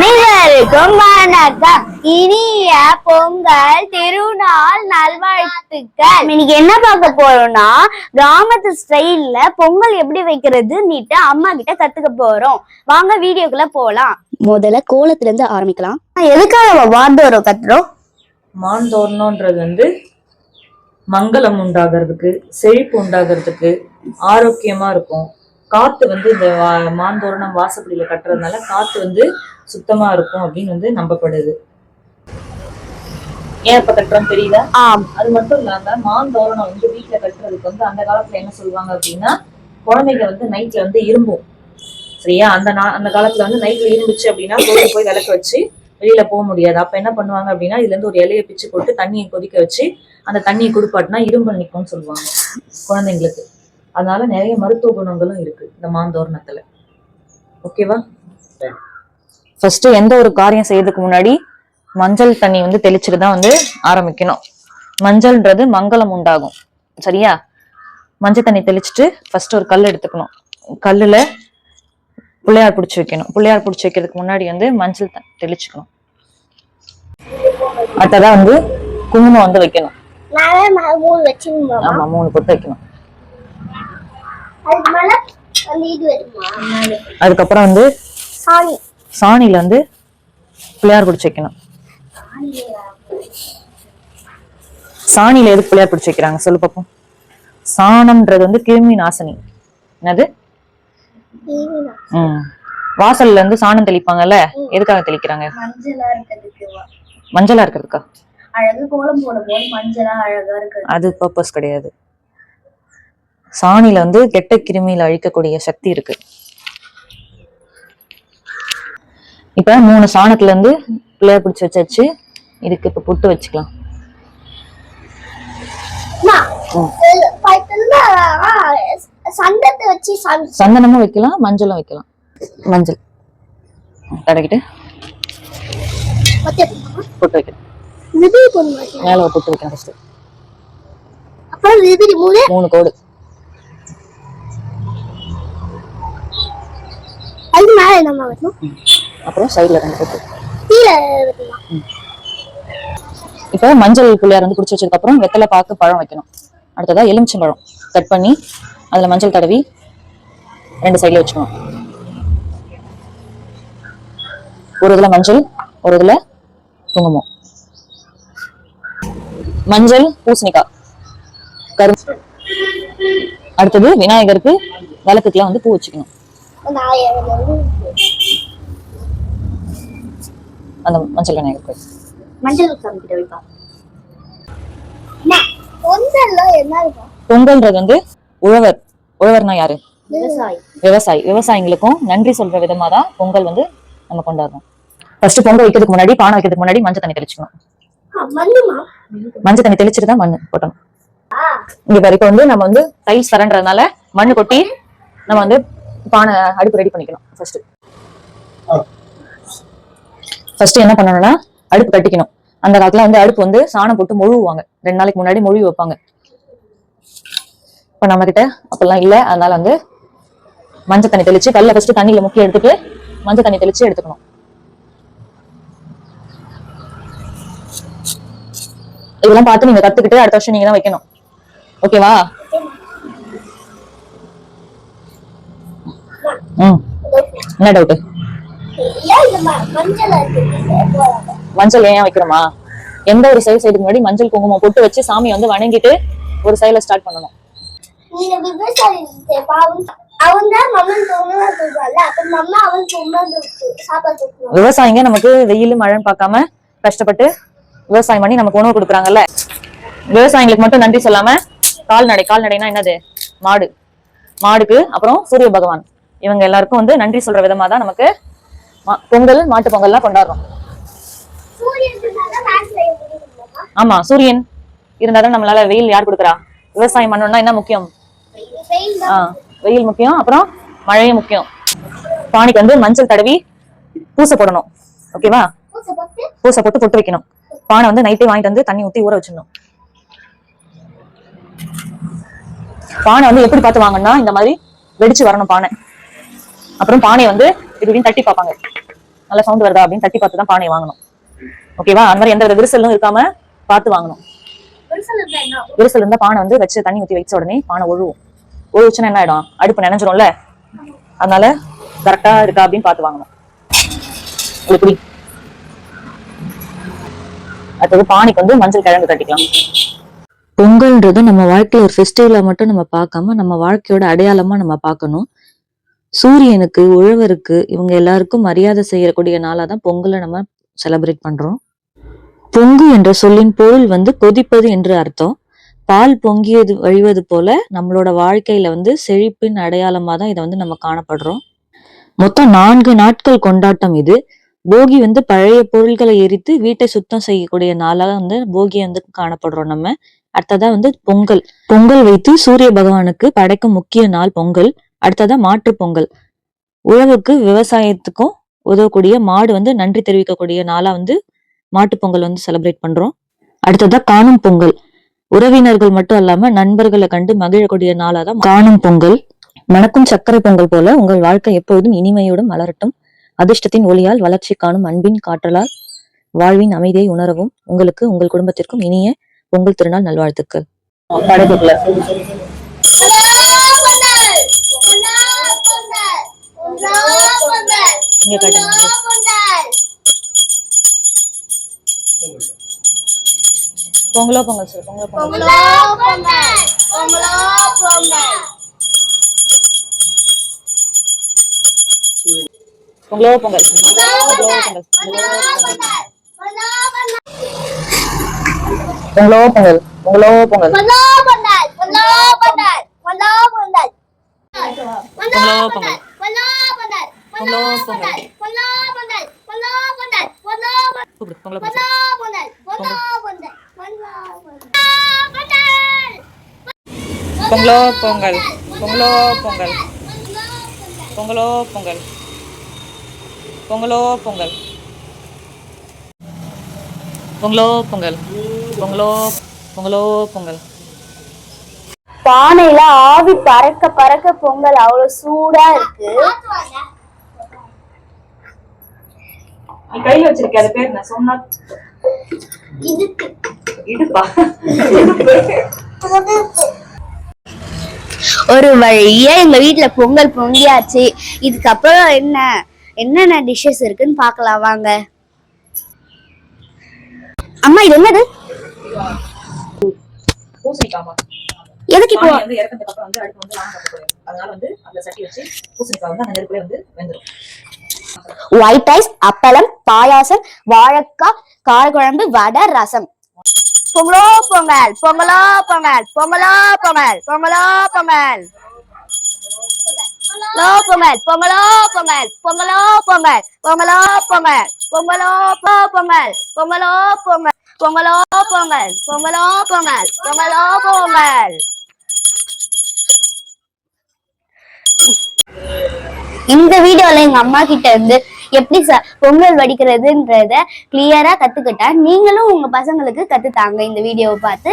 அனைவருக்கும் வணக்கம் இனிய பொங்கல் திருநாள் நல்வாழ்த்துக்கள். இன்னைக்கு என்ன பார்க்க போறோம்னா கிராமத்து ஸ்டைல்ல பொங்கல் எப்படி வைக்கிறது நீட்டு அம்மா கிட்ட கத்துக்க போறோம். வாங்க வீடியோக்குள்ள போலாம். முதல்ல கோலத்துல இருந்து ஆரம்பிக்கலாம் எதுக்காக வார்டு கத்துறோம்? மாந்தோரணம்ன்றது வந்து மங்களம் உண்டாகிறதுக்கு செழிப்பு உண்டாகிறதுக்கு ஆரோக்கியமா இருக்கும். காத்து வந்து இந்த மாந்தோரணம் வாசப்படியில கட்டுறதுனால காத்து வந்து சுத்தமா இருக்கும் அப்படின்னு வந்து நம்பப்படுது. ஏன் இப்ப கட்டுறோம் தெரியுதா ஆம். அது மட்டும் இல்லாம மாந்தோரணம் வந்து வீட்டுல கட்டுறதுக்கு வந்து அந்த காலத்துல என்ன சொல்லுவாங்க அப்படின்னா குழந்தைங்க வந்து நைட்ல வந்து இரும்பும். சரியா? அந்த நா அந்த காலத்துல வந்து நைட்ல இருந்துச்சு அப்படின்னா கோயிலுக்கு போய் விளக்கு வச்சு வெளியில போக முடியாது. அப்ப என்ன பண்ணுவாங்க அப்படின்னா இதுல இருந்து ஒரு இலையை பிச்சு போட்டு தண்ணியை கொதிக்க வச்சு அந்த தண்ணியை குடிப்பாட்டினா இரும்பல் நிக்கும்னு சொல்லுவாங்க குழந்தைங்களுக்கு. அதனால நிறைய மருத்துவ குணங்களும் இருக்கு இந்த மாந்தோரணத்துல. ஓகேவா? ஃபர்ஸ்ட் எந்த ஒரு காரியம் செய்யறதுக்கு முன்னாடி மஞ்சள் தண்ணி வந்து தெளிச்சுட்டு தான் வந்து ஆரம்பிக்கணும். மஞ்சள்ன்றது மங்களம் உண்டாகும். சரியா? மஞ்சள் தண்ணி தெளிச்சுட்டு ஃபர்ஸ்ட் ஒரு கல் எடுத்துக்கணும். கல்லுல பிள்ளையார் பிடிச்சி வைக்கணும். பிள்ளையார் பிடிச்சி வைக்கிறதுக்கு முன்னாடி வந்து மஞ்சள் தெளிச்சுக்கணும். அடுத்ததா வந்து குங்குமம் வந்து வைக்கணும். ஆமா மூணு பொட்டு வைக்கணும் அதுக்கு மேல அந்த இது வருமா அதுக்கப்புறம் வந்து சாணி. சாணியில வந்து பிள்ளையார் பிடிச்சி வைக்கணும். சாணியில எதுக்கு பிள்ளையார் பிடிச்சி வைக்கிறாங்க? சொல்லு பாப்போம். சாணம்ன்றது வந்து கிருமி நாசினி. என்னது? ம். வாசல்ல இருந்து சாணம் தெளிப்பாங்கல்ல? எதுக்காக தெளிக்கிறாங்க? மஞ்சளா இருக்கிறதுக்கு மஞ்சளா இருக்கிறதுக்கா? அழகு கோலம் போட போது மஞ்சளா அழகா இருக்கு அது பர்பஸ் கிடையாது. சாணியில வந்து கெட்ட கிருமியில அழிக்கக்கூடிய சக்தி இருக்கு. இப்ப மூணு சாணத்துல இருந்து பிள்ளையார் பிடிச்சி வச்சாச்சு. இதுக்கு இப்ப புட்டு வச்சுக்கலாம். சந்தனமும் வைக்கலாம் மஞ்சளும் வைக்கலாம். மஞ்சள். தடக்கிட்டு பொட்டு மாட்டேன் மேல பொட்டு வைக்கணும் ஃபர்ஸ்ட் அப்புறம் விபதி மூணு? மூணு கோடு. அதுக்கு மேல என்னமா வரணும் அப்புறம் சைடுல ரெண்டு பொட்டு. கீழே வைக்கலாம் இப்போ மஞ்சள் பிள்ளையார் வந்து பிடிச்சி வச்சதுக்கு அப்புறம் வெத்தலை பாக்கு பழம் வைக்கணும். அடுத்ததா எலுமிச்சம்பழம் கட் பண்ணி அதுல மஞ்சள் தடவி ரெண்டு சைடுல வச்சுக்கணும். ஒரு இதுல மஞ்சள் ஒரு இதுல குங்குமம். மஞ்சள் பூசணிக்காய். கரு அடுத்தது விநாயகருக்கு விளக்குக்குலாம் வந்து பூ வச்சுக்கணும். அந்த மஞ்சள் விநாயகருக்கு மஞ்சள் சாமி கிட்ட இருக்கும்? பொங்கல்ன்றது வந்து உழவர். உழவர்னா யாரு? விவசாயி. விவசாயி. விவசாயிகளுக்கும் நன்றி சொல்ற விதமா தான் பொங்கல் வந்து நம்ம கொண்டாடுறோம். ஃபர்ஸ்ட் பொங்கல் வைக்கிறதுக்கு முன்னாடி பானை வைக்கிறதுக்கு முன்னாடி மஞ்சள் தண்ணி தெளிச்சுக்கணும். மஞ்சள் தண்ணி தெளிச்சுட்டு தான் மண் போட்டணும் இங்க இப்ப வந்து நம்ம வந்து டைல்ஸ் தரன்றதுனால மண்ணு கொட்டி நம்ம வந்து பானை அடுப்பு ரெடி பண்ணிக்கணும் ஃபர்ஸ்ட் ஃபர்ஸ்ட் என்ன பண்ணணும்னா அடுப்பு கட்டிக்கணும். அந்த காலத்துல வந்து அடுப்பு வந்து சாணம் போட்டு மொழுவுவாங்க. ரெண்டு நாளைக்கு முன்னாடி மொழுவி வைப்பாங்க. இப்ப நம்ம கிட்ட அப்பெல்லாம் இல்ல. அதனால வந்து மஞ்சள் தண்ணி தெளிச்சு கல்ல ஃபர்ஸ்ட் தண்ணியில முக்கி எடுத்துட்டு மஞ்சள் தண்ணி தெளிச்சு எடுத்துக்கணும். இதெல்லாம் பார்த்து நீங்க கத்துக்கிட்டு அடுத்த வருஷம் நீங்க தான் வைக்கணும் ஓகேவா என்ன டவுட் மஞ்சள் ஏன் வைக்கிறோமா எந்த ஒரு செயல் செய்யறதுக்கு முன்னாடி மஞ்சள் குங்குமம் போட்டு வச்சு சாமியை வந்து வணங்கிட்டு ஒரு செயலை ஸ்டார்ட் பண்ணணும். விவசாயிங்க நமக்கு வெயில் மழைன்னு பார்க்காம கஷ்டப்பட்டு விவசாயம் பண்ணி நமக்கு உணவு கொடுக்குறாங்கல்ல. விவசாயிங்களுக்கு மட்டும் நன்றி சொல்லாம கால்நடை கால்நடைனா என்னது? மாடு. மாடுக்கு அப்புறம் சூரிய பகவான். இவங்க எல்லாருக்கும் வந்து நன்றி சொல்ற விதமா தான் நமக்கு பொங்கல் மாட்டு பொங்கல்லாம் கொண்டாடுறோம். ஆமா சூரியன் இருந்தாலும் நம்மளால வெயில் யார் கொடுக்குறா? விவசாயம் பண்ணணும்னா என்ன முக்கியம்? வெயில் ஆ வெயில் முக்கியம் அப்புறம் மழையும் முக்கியம். பானைக்கு வந்து மஞ்சள் தடவி பூசை போடணும். ஓகேவா? பூசை போட்டு பொட்டு வைக்கணும். பானை வந்து நைட்டே வாங்கிட்டு வந்து தண்ணி ஊத்தி ஊற வச்சிடணும். பானை வந்து எப்படி பார்த்து வாங்கணும்னா இந்த மாதிரி வெடிச்சு வரணும் பானை. அப்புறம் பானையை வந்து இப்படின்னு தட்டி பார்ப்பாங்க. நல்ல சவுண்ட் வருதா அப்படின்னு தட்டி பார்த்து தான் பானை வாங்கணும் ஓகேவா அந்த மாதிரி எந்த வித விரிசலும் இருக்காம பார்த்து வாங்கணும். விரிசல் இருந்தா பானை வந்து வச்சு தண்ணி ஊத்தி வச்ச உடனே பானை ஒழுவும் ஒழுவுச்சுன்னா என்ன ஆயிடும்? அடுப்பு நினைஞ்சிரும்ல? அதனால கரெக்டா இருக்கா அப்படின்னு பார்த்து வாங்கணும். எப்படி அடுத்தது பானைக்கு வந்து மஞ்சள் கிழங்கு கட்டிக்கலாம் பொங்கல்ன்றது நம்ம வாழ்க்கையில ஒரு ஃபெஸ்டிவலா மட்டும் நம்ம பார்க்காம நம்ம வாழ்க்கையோட அடையாளமா நம்ம பார்க்கணும். சூரியனுக்கு உழவருக்கு இவங்க எல்லாருக்கும் மரியாதை செய்யக்கூடிய நாளா தான் பொங்கலை நம்ம செலிப்ரேட் பண்றோம். பொங்கு என்ற சொல்லின் பொருள் வந்து கொதிப்பது என்று அர்த்தம். பால் பொங்கியது வழிவது போல நம்மளோட வாழ்க்கையில வந்து செழிப்பின் அடையாளமா தான் இதை வந்து நம்ம காணப்படுறோம். மொத்தம் நான்கு நாட்கள் கொண்டாட்டம் இது. போகி வந்து பழைய பொருட்களை எரித்து வீட்டை சுத்தம் செய்யக்கூடிய நாளாக வந்து போகி வந்து காணப்படுறோம் நம்ம. அடுத்ததா வந்து பொங்கல். பொங்கல் வைத்து சூரிய பகவானுக்கு படைக்கும் முக்கிய நாள் பொங்கல். அடுத்ததா மாட்டு பொங்கல். உழவுக்கு விவசாயத்துக்கும் உதவக்கூடிய மாடு வந்து நன்றி தெரிவிக்கக்கூடிய நாளா வந்து மாட்டு பொங்கல் வந்து செலிப்ரேட் பண்றோம். அடுத்ததா காணும் பொங்கல். உறவினர்கள் மட்டும் அல்லாம நண்பர்களை கண்டு மகிழக்கூடிய நாளா தான் காணும் பொங்கல். மணக்கும் சர்க்கரை பொங்கல் போல உங்கள் வாழ்க்கை எப்பொழுதும் இனிமையோடும் மலரட்டும். அதிர்ஷ்டத்தின் ஒளியால் வளர்ச்சி காணும் அன்பின் காற்றலால் வாழ்வின் அமைதியை உணரவும். உங்களுக்கு உங்கள் குடும்பத்திற்கும் இனிய பொங்கல் திருநாள் நல்வாழ்த்துக்கள். இங்க காட்டுங்க பொங்கலோ பொங்கல் சொல்லு பொங்கலோ பொங்கல் பொங்கலோ பொங்கல் பொங்கலோ பொங்கல் பொங்கலோ பொங்கல் பொங்கலோ பொங்கல் பொங்கலோ பொங்கல் பொங்கலோ பொங்கல் கூப்பிடு பொங்கலோ பொங்கல் பொங்கலோ பொங்கல். பொங்கலோ பொங்கல். பொங்கலோ பொங்கல். பொங்கலோ பொங்கல். பொங்கலோ பொங்கல். பொங்கலோ பொங்கலோ பொங்கல். பானையில ஆவி பறக்க பறக்க பொங்கல் அவ்வளவு சூடா இருக்கு. நீ கையில வச்சிருக்க அது பேர் என்ன? சொன்னா இடுப்பா. ஒரு வழியா எங்க வீட்ல பொங்கல் பொங்கியாச்சு. இதுக்கப்புறம் என்ன? என்னென்ன டிஷ்ஷஸ் இருக்குன்னு பார்க்கலாம் வாங்க. அம்மா இது என்னது? பூசணிக்காமா எதுக்கு இப்போ வந்து இறக்கிறதுக்கு அப்புறம் வந்து அடுப்பு வந்து லாங் கட்டக்கூடாது அதனால வந்து அந்த சட்டி வச்சு பூசணிக்காய் வந்து அந்த நெருப்புல வந்து வெந்துடும் ஒயிட் ரைஸ் அப்பளம் பாயாசம் வாழைக்காய் காரக்குழம்பு வடை ரசம் பொங்கலோ பொங்கல் பொங்கலோ பொங்கல் பொங்கலோ பொங்கல் பொங்கலோ பொங்கல் பொங்கல் பொங்கலோ பொங்கல் பொங்கலோ பொங்கல் பொங்கலோ பொங்கல் பொங்கலோ பொங்கல் பொங்கலோ பொங்கல் பொங்கலோ பொங்கல் பொங்கலோ பொங்கல் பொங்கலோ பொங்கல் இந்த வீடியோல எங்க அம்மா கிட்ட இருந்து எப்படி ச- பொங்கல் வடிக்கிறதுன்றத கிளியரா கத்துக்கிட்டேன் நீங்களும் உங்க பசங்களுக்கு கத்துத்தாங்க இந்த வீடியோவை பார்த்து.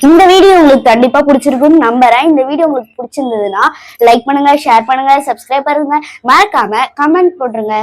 இந்த வீடியோ உங்களுக்கு கண்டிப்பா பிடிச்சிருக்கும்னு நம்புறேன். இந்த வீடியோ உங்களுக்கு பிடிச்சிருந்ததுன்னா லைக் பண்ணுங்க ஷேர் பண்ணுங்க சப்ஸ்கிரைப் பண்ணுங்க. மறக்காம கமெண்ட் போட்டுருங்க.